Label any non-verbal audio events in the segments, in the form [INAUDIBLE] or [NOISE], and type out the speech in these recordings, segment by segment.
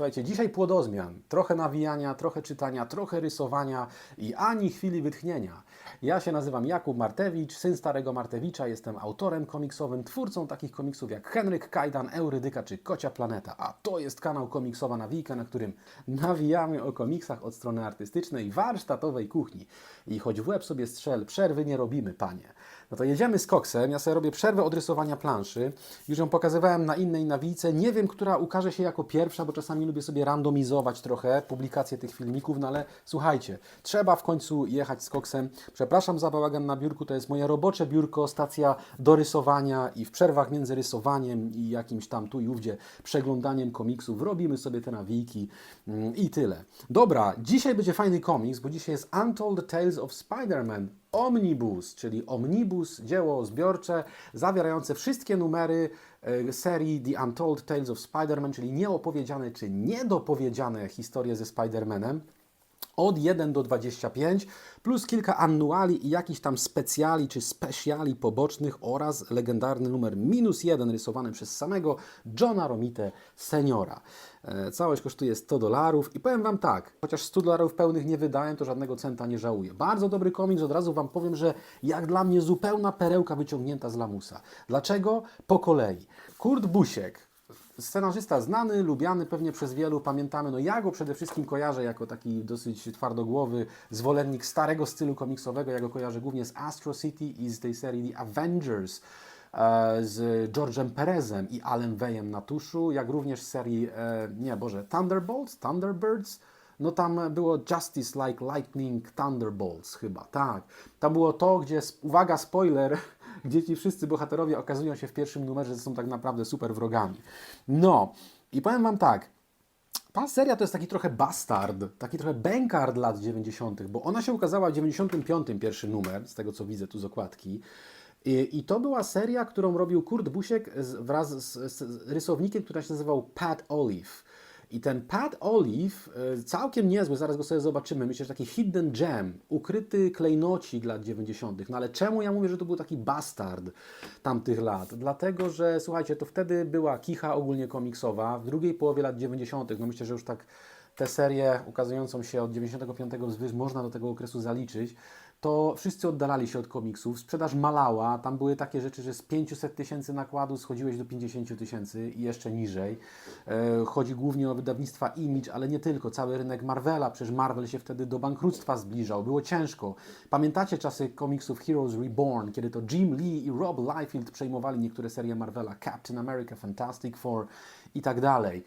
Słuchajcie, dzisiaj płodozmian. Trochę nawijania, trochę czytania, trochę rysowania i ani chwili wytchnienia. Ja się nazywam Jakub Martewicz, syn starego Martewicza. Jestem autorem komiksowym, twórcą takich komiksów jak Henryk Kajdan, Eurydyka czy Kocia Planeta. A to jest kanał Komiksowa Nawijka, na którym nawijamy o komiksach od strony artystycznej, warsztatowej kuchni. I choć w łeb sobie strzel, przerwy nie robimy, panie. No to jedziemy z koksem. Ja sobie robię przerwę od rysowania planszy. Już ją pokazywałem na innej nawijce. Nie wiem, która ukaże się jako pierwsza, bo czasami lubię sobie randomizować trochę publikację tych filmików, no ale słuchajcie, trzeba w końcu jechać z koksem. Przepraszam za bałagan na biurku, to jest moje robocze biurko, stacja do rysowania i w przerwach między rysowaniem i jakimś tam tu i ówdzie przeglądaniem komiksów robimy sobie te nawijki mm, i tyle. Dobra, dzisiaj będzie fajny komiks, bo dzisiaj jest Untold Tales of Spider-Man Omnibus, czyli Omnibus, dzieło zbiorcze zawierające wszystkie numery e, serii The Untold Tales of Spider-Man, czyli nieopowiedziane czy niedopowiedziane historie ze Spider-Manem od 1 do 25, plus kilka annuali i jakiś tam specjali czy specjali pobocznych oraz legendarny numer minus 1 rysowany przez samego Johna Romite seniora. E, Całość kosztuje 100 dolarów i powiem Wam tak, chociaż 100 dolarów pełnych nie wydałem, to żadnego centa nie żałuję. Bardzo dobry komiks, od razu Wam powiem, że jak dla mnie zupełna perełka wyciągnięta z lamusa. Dlaczego? Po kolei. Kurt Busiek, Scenarzysta znany, lubiany pewnie przez wielu, pamiętamy, no ja go przede wszystkim kojarzę jako taki dosyć twardogłowy zwolennik starego stylu komiksowego, ja go kojarzę głównie z Astro City i z tej serii The Avengers e, z George'em Perezem i Alem Weyem na tuszu, jak również z serii, e, nie Boże, Thunderbolts, Thunderbirds, no tam było Justice Like Lightning Thunderbolts chyba, tak. Tam było to, gdzie, uwaga, spoiler, [LAUGHS] gdzie ci wszyscy bohaterowie okazują się w pierwszym numerze, że są tak naprawdę super wrogami. No, i powiem Wam tak, ta seria to jest taki trochę bastard, taki trochę bękard lat 90., bo ona się ukazała w 95. pierwszy numer, z tego co widzę tu z okładki. I, I to była seria, którą robił Kurt Busiek z, wraz z, z rysownikiem, który się nazywał Pat Olive. I ten Pat Olive, e, całkiem niezły, zaraz go sobie zobaczymy, myślę, że taki hidden gem, ukryty klejnocik lat 90. No ale czemu ja mówię, że to był taki bastard tamtych lat? Dlatego, że słuchajcie, to wtedy była kicha ogólnie komiksowa, w drugiej połowie lat 90. No myślę, że już tak tę serię ukazującą się od 95 wzwyż można do tego okresu zaliczyć, to wszyscy oddalali się od komiksów, sprzedaż malała, tam były takie rzeczy, że z 500 tysięcy nakładu schodziłeś do 50 tysięcy i jeszcze niżej. E, Chodzi głównie o wydawnictwa Image, ale nie tylko, cały rynek Marvela, przecież Marvel się wtedy do bankructwa zbliżał, było ciężko. Pamiętacie czasy komiksów Heroes Reborn, kiedy to Jim Lee i Rob Liefeld przejmowali niektóre serie Marvela, Captain America, Fantastic Four i tak dalej.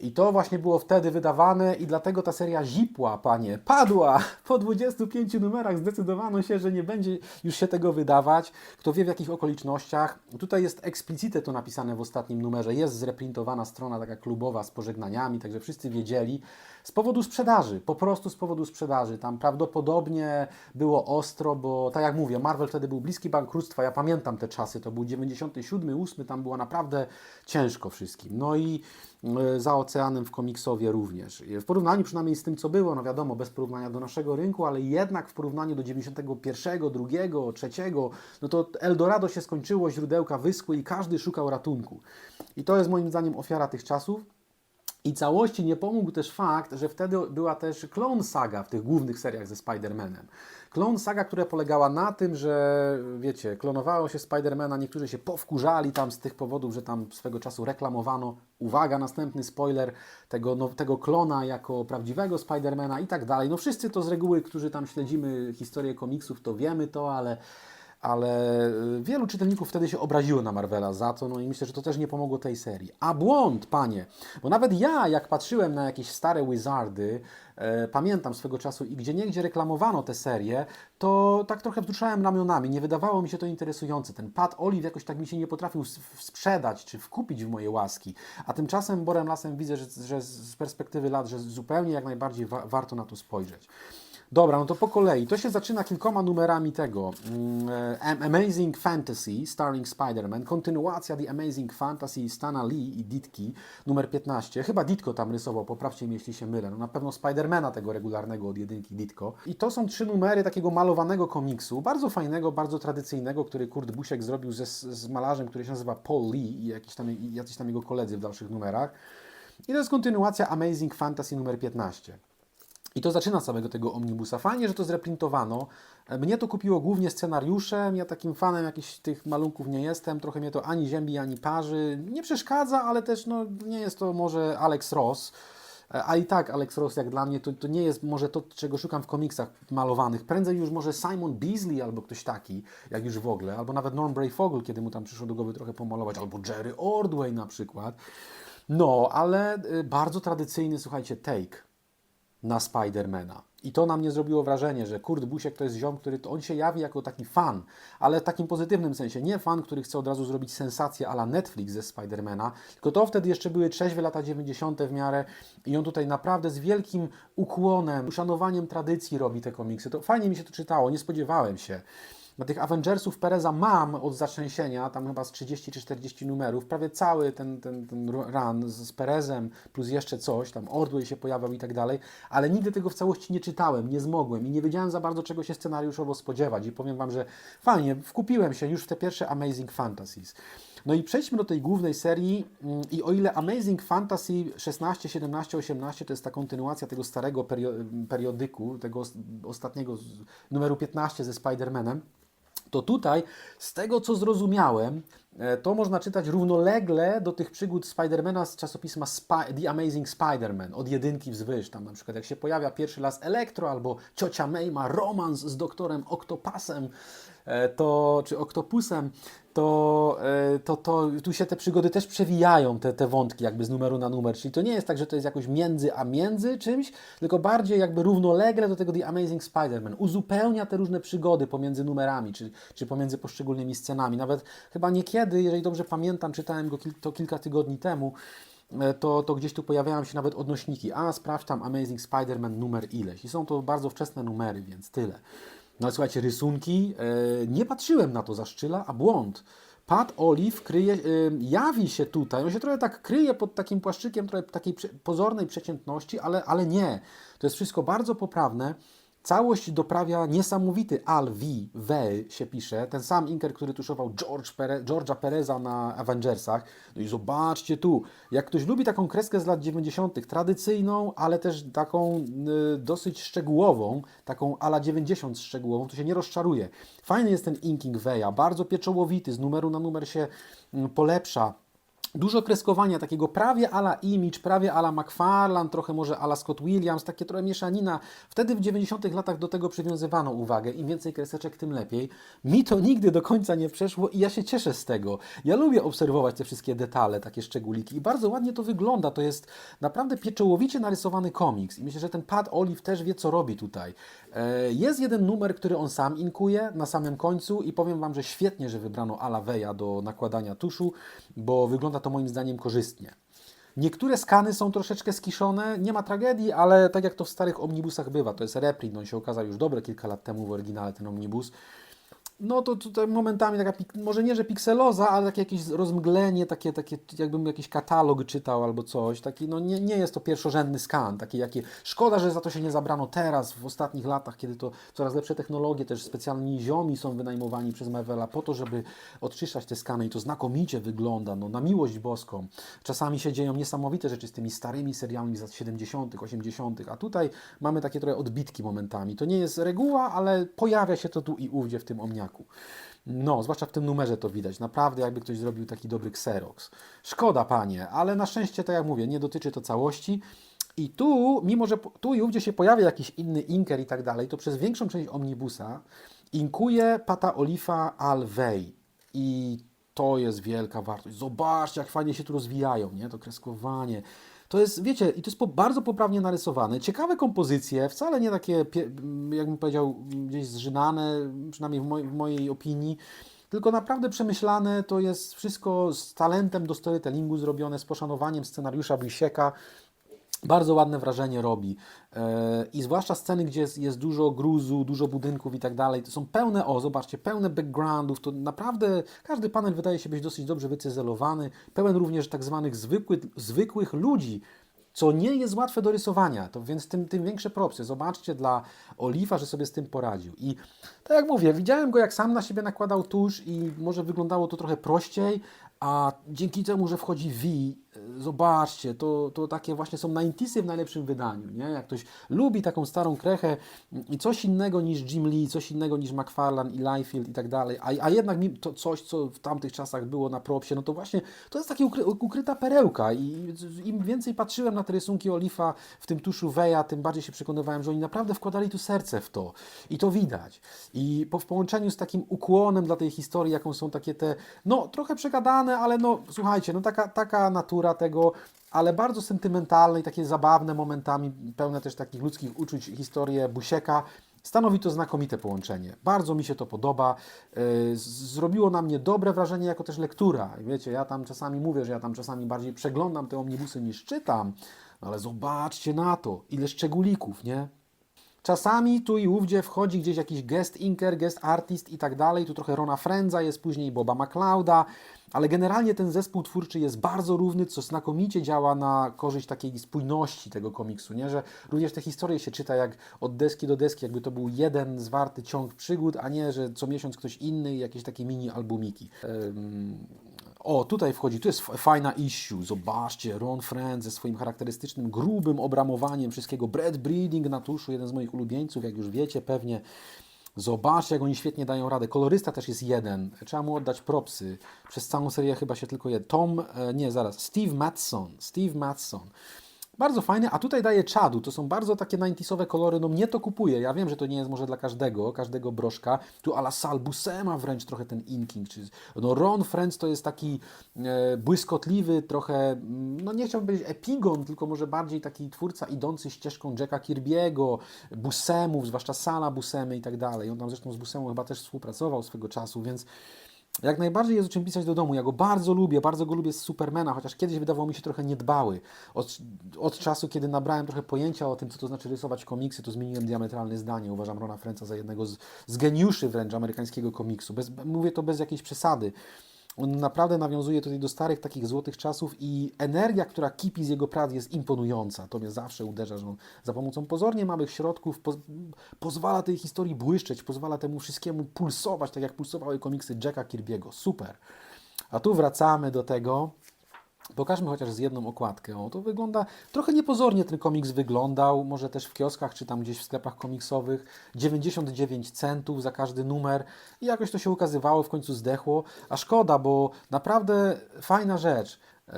I to właśnie było wtedy wydawane i dlatego ta seria zipła, panie, padła. Po 25 numerach zdecydowano się, że nie będzie już się tego wydawać. Kto wie w jakich okolicznościach. Tutaj jest eksplicite to napisane w ostatnim numerze. Jest zreprintowana strona taka klubowa z pożegnaniami, także wszyscy wiedzieli. Z powodu sprzedaży, po prostu z powodu sprzedaży. Tam prawdopodobnie było ostro, bo tak jak mówię, Marvel wtedy był bliski bankructwa. Ja pamiętam te czasy, to był 97, 8, tam było naprawdę ciężko wszystkim. No i za oceanem w komiksowie również. W porównaniu przynajmniej z tym, co było, no wiadomo, bez porównania do naszego rynku, ale jednak w porównaniu do 91, 2, 3, no to Eldorado się skończyło, źródełka wyschły i każdy szukał ratunku. I to jest moim zdaniem ofiara tych czasów. I całości nie pomógł też fakt, że wtedy była też Clone Saga w tych głównych seriach ze Spider-Manem. Clone Saga, która polegała na tym, że wiecie, klonowało się Spidermana, niektórzy się powkurzali tam z tych powodów, że tam swego czasu reklamowano, uwaga, następny spoiler, tego, no, tego klona jako prawdziwego Spidermana i tak dalej. No wszyscy to z reguły, którzy tam śledzimy historię komiksów, to wiemy to, ale ale y, wielu czytelników wtedy się obraziło na Marvela za to, no i myślę, że to też nie pomogło tej serii. A błąd, panie, bo nawet ja, jak patrzyłem na jakieś stare Wizardy, e, pamiętam swego czasu i gdzie niegdzie reklamowano tę serię, to tak trochę wzruszałem ramionami, nie wydawało mi się to interesujące. Ten Pat Olive jakoś tak mi się nie potrafił sprzedać czy wkupić w moje łaski, a tymczasem Borem Lasem widzę, że, że z perspektywy lat, że zupełnie jak najbardziej wa- warto na to spojrzeć. Dobra, no to po kolei. To się zaczyna kilkoma numerami tego. mm, e, Amazing Fantasy, starring Spider-Man, kontynuacja The Amazing Fantasy Stana Lee i Ditki, numer 15. Chyba Ditko tam rysował, poprawcie mnie, jeśli się mylę. No na pewno Spidermana tego regularnego od jedynki Ditko. I to są trzy numery takiego malowanego komiksu, bardzo fajnego, bardzo tradycyjnego, który Kurt Busiek zrobił ze, z malarzem, który się nazywa Paul Lee i jakiś tam, i jacyś tam jego koledzy w dalszych numerach. I to jest kontynuacja Amazing Fantasy numer 15. I to zaczyna całego tego omnibusa. Fajnie, że to zreprintowano. E, Mnie to kupiło głównie scenariuszem. Ja takim fanem jakichś tych malunków nie jestem. Trochę mnie to ani ziębi, ani parzy. Nie przeszkadza, ale też no, nie jest to może Alex Ross. E, A i tak Alex Ross jak dla mnie to, to nie jest może to, czego szukam w komiksach malowanych. Prędzej już może Simon Beasley albo ktoś taki, jak już w ogóle. Albo nawet Norm Brayfogle, kiedy mu tam przyszło do głowy trochę pomalować. Albo Jerry Ordway na przykład. No, ale y, bardzo tradycyjny, słuchajcie, take na Spidermana. I to na mnie zrobiło wrażenie, że Kurt Busiek to jest ziom, który to on się jawi jako taki fan, ale w takim pozytywnym sensie. Nie fan, który chce od razu zrobić sensację ala Netflix ze Spidermana, tylko to wtedy jeszcze były trzeźwe lata 90. w miarę i on tutaj naprawdę z wielkim ukłonem, uszanowaniem tradycji robi te komiksy. To fajnie mi się to czytało, nie spodziewałem się. Na tych Avengersów Pereza mam od zatrzęsienia, tam chyba z 30 czy 40 numerów, prawie cały ten, ten, ten run z, z Perezem, plus jeszcze coś, tam Ordway się pojawiał i tak dalej, ale nigdy tego w całości nie czytałem, nie zmogłem i nie wiedziałem za bardzo czego się scenariuszowo spodziewać. I powiem Wam, że fajnie, wkupiłem się już w te pierwsze Amazing Fantasies. No i przejdźmy do tej głównej serii mm, i o ile Amazing Fantasy 16, 17, 18 to jest ta kontynuacja tego starego perio- periodyku, tego os- ostatniego numeru 15 ze Spider-Manem, to tutaj, z tego co zrozumiałem, to można czytać równolegle do tych przygód Spidermana z czasopisma Spy The Amazing Spider-Man, od jedynki wzwyż. Tam na przykład jak się pojawia pierwszy raz Elektro, albo ciocia May ma romans z doktorem Octopusem, e, to, czy Octopusem, to, e, to, to tu się te przygody też przewijają, te, te wątki jakby z numeru na numer, czyli to nie jest tak, że to jest jakoś między a między czymś, tylko bardziej jakby równolegle do tego The Amazing Spider-Man. Uzupełnia te różne przygody pomiędzy numerami, czy, czy pomiędzy poszczególnymi scenami. Nawet chyba niekiedy, jeżeli dobrze pamiętam, czytałem go kil, to kilka tygodni temu, e, to, to gdzieś tu pojawiają się nawet odnośniki. A, sprawdź tam Amazing Spider-Man numer ileś. I są to bardzo wczesne numery, więc tyle. No ale słuchajcie, rysunki, e, nie patrzyłem na to za szczyla, a błąd. Pat Olive kryje, e, jawi się tutaj, on się trochę tak kryje pod takim płaszczykiem trochę takiej pozornej przeciętności, ale, ale nie. To jest wszystko bardzo poprawne. Całość doprawia niesamowity Al V. Vey się pisze, ten sam inker, który tuszował George Pere, George'a Pereza na Avengersach. No i zobaczcie tu, jak ktoś lubi taką kreskę z lat 90., tradycyjną, ale też taką y, dosyć szczegółową, taką ala 90 szczegółową, to się nie rozczaruje. Fajny jest ten inking Veya, bardzo pieczołowity, z numeru na numer się mm, polepsza. Dużo kreskowania, takiego prawie ala Image, prawie ala McFarlane, trochę może ala Scott Williams, takie trochę mieszanina. Wtedy w 90 latach do tego przywiązywano uwagę. Im więcej kreseczek, tym lepiej. Mi to nigdy do końca nie przeszło i ja się cieszę z tego. Ja lubię obserwować te wszystkie detale, takie szczególiki i bardzo ładnie to wygląda. To jest naprawdę pieczołowicie narysowany komiks i myślę, że ten Pat Olive też wie, co robi tutaj. E, Jest jeden numer, który on sam inkuje na samym końcu i powiem Wam, że świetnie, że wybrano Ala Veya do nakładania tuszu, bo wygląda to moim zdaniem korzystnie. Niektóre skany są troszeczkę skiszone, nie ma tragedii, ale tak jak to w starych omnibusach bywa, to jest reprint, on się okazał już dobre kilka lat temu w oryginale ten omnibus. No to tutaj momentami taka, może nie, że pikseloza, ale takie jakieś rozmglenie, takie, takie jakbym jakiś katalog czytał albo coś. Taki, no nie, nie jest to pierwszorzędny skan. Taki, jakie, szkoda, że za to się nie zabrano teraz, w ostatnich latach, kiedy to coraz lepsze technologie, też specjalni ziomi są wynajmowani przez Marvela po to, żeby odczyszczać te skany i to znakomicie wygląda, no na miłość boską. Czasami się dzieją niesamowite rzeczy z tymi starymi serialami z lat 70., 80., a tutaj mamy takie trochę odbitki momentami. To nie jest reguła, ale pojawia się to tu i ówdzie w tym No, zwłaszcza w tym numerze to widać. Naprawdę jakby ktoś zrobił taki dobry Xerox. Szkoda, panie, ale na szczęście, tak jak mówię, nie dotyczy to całości. I tu, mimo że tu i ówdzie się pojawia jakiś inny inker i tak dalej, to przez większą część omnibusa inkuje Pata Olifa Alvey. I to jest wielka wartość. Zobaczcie, jak fajnie się tu rozwijają, nie? To kreskowanie. To jest, wiecie, i to jest po, bardzo poprawnie narysowane. Ciekawe kompozycje, wcale nie takie, pie- jakbym powiedział, gdzieś zżynane, przynajmniej w, moj, w mojej opinii. Tylko naprawdę przemyślane, to jest wszystko z talentem do storytellingu zrobione, z poszanowaniem scenariusza Bisieka. Bardzo ładne wrażenie robi. E, I zwłaszcza sceny, gdzie jest, jest dużo gruzu, dużo budynków i tak dalej, to są pełne, o zobaczcie, pełne backgroundów, to naprawdę każdy panel wydaje się być dosyć dobrze wycyzelowany, pełen również tak zwanych zwykłych, zwykłych ludzi, co nie jest łatwe do rysowania, to więc tym, tym większe propsy. Zobaczcie dla Olifa, że sobie z tym poradził. I tak jak mówię, widziałem go jak sam na siebie nakładał tusz i może wyglądało to trochę prościej, a dzięki temu, że wchodzi V zobaczcie, to, to takie właśnie są 90 w najlepszym wydaniu, nie? Jak ktoś lubi taką starą krechę i coś innego niż Jim Lee, coś innego niż McFarlane i Liefeld i tak dalej, a, a jednak to coś, co w tamtych czasach było na propsie, no to właśnie to jest taka ukry, ukryta perełka i im więcej patrzyłem na te rysunki Olifa w tym tuszu Weja, tym bardziej się przekonywałem, że oni naprawdę wkładali tu serce w to i to widać. I po, w połączeniu z takim ukłonem dla tej historii, jaką są takie te, no trochę przegadane, ale no słuchajcie, no taka, taka natura tego, ale bardzo sentymentalne i takie zabawne momentami, pełne też takich ludzkich uczuć, historie Busieka. Stanowi to znakomite połączenie. Bardzo mi się to podoba. Z- Zrobiło na mnie dobre wrażenie jako też lektura. Wiecie, ja tam czasami mówię, że ja tam czasami bardziej przeglądam te omnibusy niż czytam, no ale zobaczcie na to, ile szczególików, nie? Czasami tu i ówdzie wchodzi gdzieś jakiś guest inker, guest artist i tak dalej. Tu trochę Rona Frenza, jest później Boba McLeoda, ale generalnie ten zespół twórczy jest bardzo równy, co znakomicie działa na korzyść takiej spójności tego komiksu, nie? że również te historie się czyta jak od deski do deski, jakby to był jeden zwarty ciąg przygód, a nie, że co miesiąc ktoś inny i jakieś takie mini albumiki. O, tutaj wchodzi, tu jest fajna issue. Zobaczcie, Ron Friend ze swoim charakterystycznym, grubym obramowaniem wszystkiego. Bread breeding na tuszu, jeden z moich ulubieńców, jak już wiecie, pewnie. Zobaczcie, jak oni świetnie dają radę. Kolorysta też jest jeden. Trzeba mu oddać propsy. Przez całą serię chyba się tylko jeden. Tom, e, nie, zaraz, Steve Matson. Steve Matson. Bardzo fajny, a tutaj daje czadu. To są bardzo takie 90sowe kolory. No mnie to kupuje. Ja wiem, że to nie jest może dla każdego, każdego broszka. Tu ala Sal Buscema wręcz trochę ten inking. Czy, no Ron Friends to jest taki e, błyskotliwy, trochę, mm, no nie chciałbym powiedzieć epigon, tylko może bardziej taki twórca idący ścieżką Jacka Kirby'ego, Buscemów, zwłaszcza Sala Buscemy i tak dalej. On tam zresztą z Buscemą chyba też współpracował swego czasu, więc jak najbardziej jest o czym pisać do domu. Ja go bardzo lubię, bardzo go lubię z Supermana, chociaż kiedyś wydawał mi się trochę niedbały. Od, od czasu, kiedy nabrałem trochę pojęcia o tym, co to znaczy rysować komiksy, to zmieniłem diametralne zdanie. Uważam Rona Frenza za jednego z, z geniuszy wręcz amerykańskiego komiksu. Bez, mówię to bez jakiejś przesady. On naprawdę nawiązuje tutaj do starych takich złotych czasów i energia, która kipi z jego prac jest imponująca. To mnie zawsze uderza, że on za pomocą pozornie małych środków poz pozwala tej historii błyszczeć, pozwala temu wszystkiemu pulsować, tak jak pulsowały komiksy Jacka Kirby'ego. Super. A tu wracamy do tego. Pokażmy chociaż z jedną okładkę. O, to wygląda trochę niepozornie ten komiks wyglądał, może też w kioskach czy tam gdzieś w sklepach komiksowych. 99 centów za każdy numer i jakoś to się ukazywało, w końcu zdechło. A szkoda, bo naprawdę fajna rzecz. E,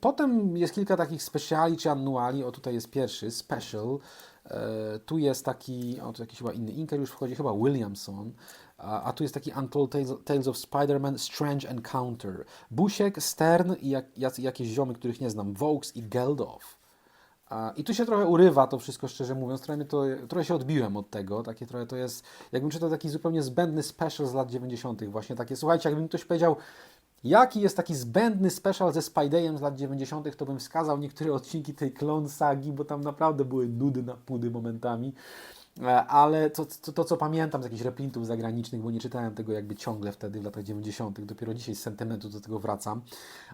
Potem jest kilka takich speciali czy annuali. O, tutaj jest pierwszy, special. E, Tu jest taki, o tu jakiś chyba inny inker już wchodzi, chyba Williamson. A, tu jest taki Untold Tales, of Spider-Man Strange Encounter. Busiek, Stern i jak, jakieś ziomy, których nie znam, Vokes i Geldof. I tu się trochę urywa to wszystko, szczerze mówiąc. Trochę, to, trochę się odbiłem od tego. Takie trochę to jest, jakbym czytał taki zupełnie zbędny special z lat 90. Właśnie takie, słuchajcie, jakby mi ktoś powiedział, jaki jest taki zbędny special ze Spideyem z lat 90., to bym wskazał niektóre odcinki tej Clone Sagi, bo tam naprawdę były nudy na pudy momentami. E, Ale to, to, to, co pamiętam z jakichś reprintów zagranicznych, bo nie czytałem tego jakby ciągle wtedy w latach 90., dopiero dzisiaj z sentymentu do tego wracam.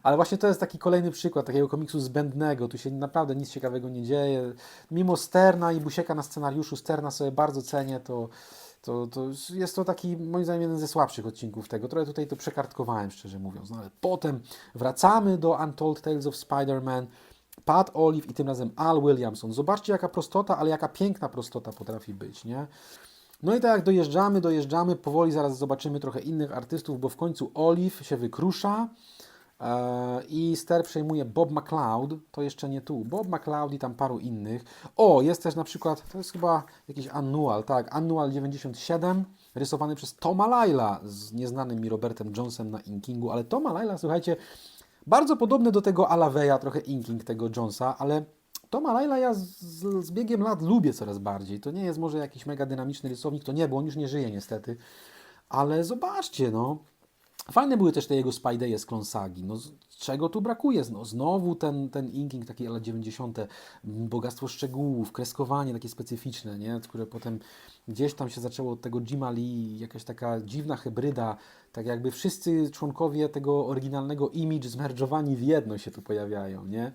Ale właśnie to jest taki kolejny przykład takiego komiksu zbędnego. Tu się naprawdę nic ciekawego nie dzieje. Mimo Sterna i Busieka na scenariuszu, Sterna sobie bardzo cenię, to, to, to jest to taki, moim zdaniem, jeden ze słabszych odcinków tego. Trochę tutaj to przekartkowałem, szczerze mówiąc. No ale potem wracamy do Untold Tales of Spider-Man. Pat Olive i tym razem Al Williamson. Zobaczcie, jaka prostota, ale jaka piękna prostota potrafi być, nie? No i tak jak dojeżdżamy, dojeżdżamy, powoli zaraz zobaczymy trochę innych artystów, bo w końcu Olive się wykrusza e, i ster przejmuje Bob McLeod, to jeszcze nie tu, Bob McLeod i tam paru innych. O, jest też na przykład, to jest chyba jakiś annual, tak, annual 97, rysowany przez Toma Laila z nieznanym mi Robertem Jonesem na inkingu, ale Toma Laila, słuchajcie, bardzo podobny do tego Alaveya, trochę inking tego Jonesa, ale Toma Laila ja z, z biegiem lat lubię coraz bardziej. To nie jest może jakiś mega dynamiczny rysownik, to nie, bo on już nie żyje niestety. Ale zobaczcie, no. Fajne były też te jego Spideye z Klonsagi. No, czego tu brakuje? No, znowu ten, ten inking, takie lat 90., m, bogactwo szczegółów, kreskowanie takie specyficzne, nie? które potem gdzieś tam się zaczęło od tego Jima Lee, jakaś taka dziwna hybryda, tak jakby wszyscy członkowie tego oryginalnego image zmerdżowani w jedno się tu pojawiają, nie?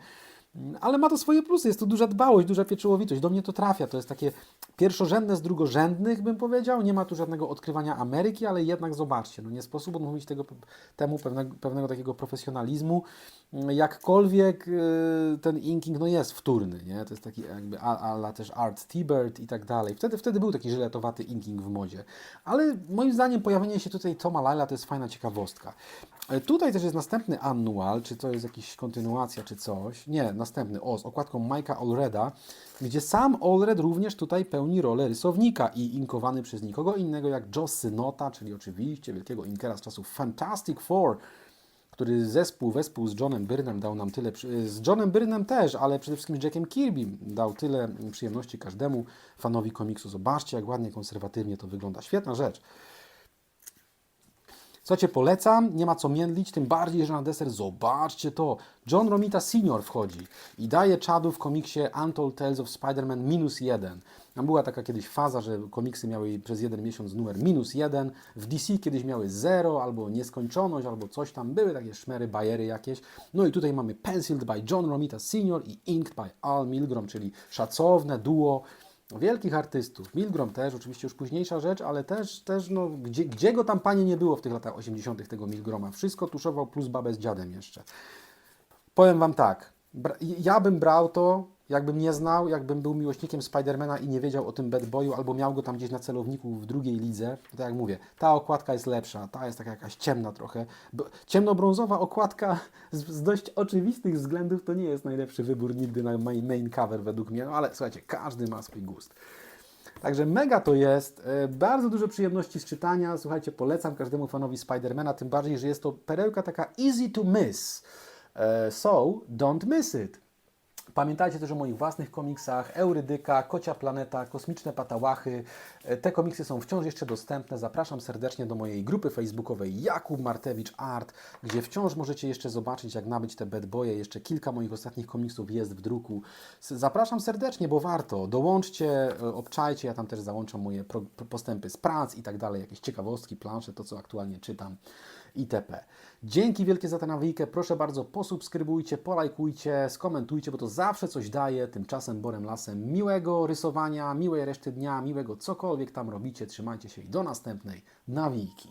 Ale ma to swoje plusy, jest to duża dbałość, duża pieczołowitość. Do mnie to trafia. To jest takie pierwszorzędne z drugorzędnych, bym powiedział. Nie ma tu żadnego odkrywania Ameryki, ale jednak zobaczcie, no nie sposób odmówić tego, temu pewnego, pewnego takiego profesjonalizmu. Jakkolwiek y, ten inking no jest wtórny, nie? To jest taki jakby ala też Art T-Bird i tak dalej. Wtedy, wtedy był taki żyletowaty inking w modzie. Ale moim zdaniem pojawienie się tutaj Toma Lyla to jest fajna ciekawostka. E, Tutaj też jest następny annual, czy to jest jakaś kontynuacja, czy coś. Nie, następny, o, z okładką Mike'a Allreda, gdzie sam Allred również tutaj pełni rolę rysownika i inkowany przez nikogo innego jak Joe Synota, czyli oczywiście wielkiego inkera z czasów Fantastic Four, który zespół, wespół z Johnem Byrnem dał nam tyle, z Johnem Byrnem też, ale przede wszystkim z Jackiem Kirbym dał tyle przyjemności każdemu fanowi komiksu. Zobaczcie, jak ładnie, konserwatywnie to wygląda. Świetna rzecz. Cię polecam, nie ma co międlić, tym bardziej, że na deser zobaczcie to. John Romita Senior wchodzi i daje czadu w komiksie Untold Tales of Spider-Man minus jeden. Tam była taka kiedyś faza, że komiksy miały przez jeden miesiąc numer minus jeden. W DC kiedyś miały zero albo nieskończoność, albo coś tam. Były takie szmery, bajery jakieś. No i tutaj mamy Penciled by John Romita Senior i Inked by Al Milgrom, czyli szacowne duo wielkich artystów. Milgrom też, oczywiście już późniejsza rzecz, ale też, też no, gdzie, gdzie go tam panie nie było w tych latach 80. tego Milgroma. Wszystko tuszował plus babę z dziadem jeszcze. Powiem Wam tak, ja bym brał to, jakbym nie znał, jakbym był miłośnikiem Spidermana i nie wiedział o tym Bad Boyu, albo miał go tam gdzieś na celowniku w drugiej lidze. To tak jak mówię, ta okładka jest lepsza, ta jest taka jakaś ciemna trochę. Ciemnobrązowa okładka [LAUGHS] z, z dość oczywistych względów to nie jest najlepszy wybór nigdy na main, main cover według mnie, no ale słuchajcie, każdy ma swój gust. Także mega to jest. e, Bardzo dużo przyjemności z czytania. Słuchajcie, polecam każdemu fanowi Spidermana, tym bardziej, że jest to perełka taka easy to miss. E, So, don't miss it. Pamiętajcie też o moich własnych komiksach, Eurydyka, Kocia Planeta, Kosmiczne Patałachy. E, Te komiksy są wciąż jeszcze dostępne. Zapraszam serdecznie do mojej grupy facebookowej Jakub Martewicz Art, gdzie wciąż możecie jeszcze zobaczyć, jak nabyć te bad boye. Jeszcze kilka moich ostatnich komiksów jest w druku. Zapraszam serdecznie, bo warto. Dołączcie, e, obczajcie, ja tam też załączam moje postępy z prac i tak dalej, jakieś ciekawostki, plansze, to co aktualnie czytam itp. Dzięki wielkie za tę nawijkę. Proszę bardzo, posubskrybujcie, polajkujcie, skomentujcie, bo to zawsze coś daje. Tymczasem Borem Lasem miłego rysowania, miłej reszty dnia, miłego cokolwiek tam robicie. Trzymajcie się i do następnej nawijki.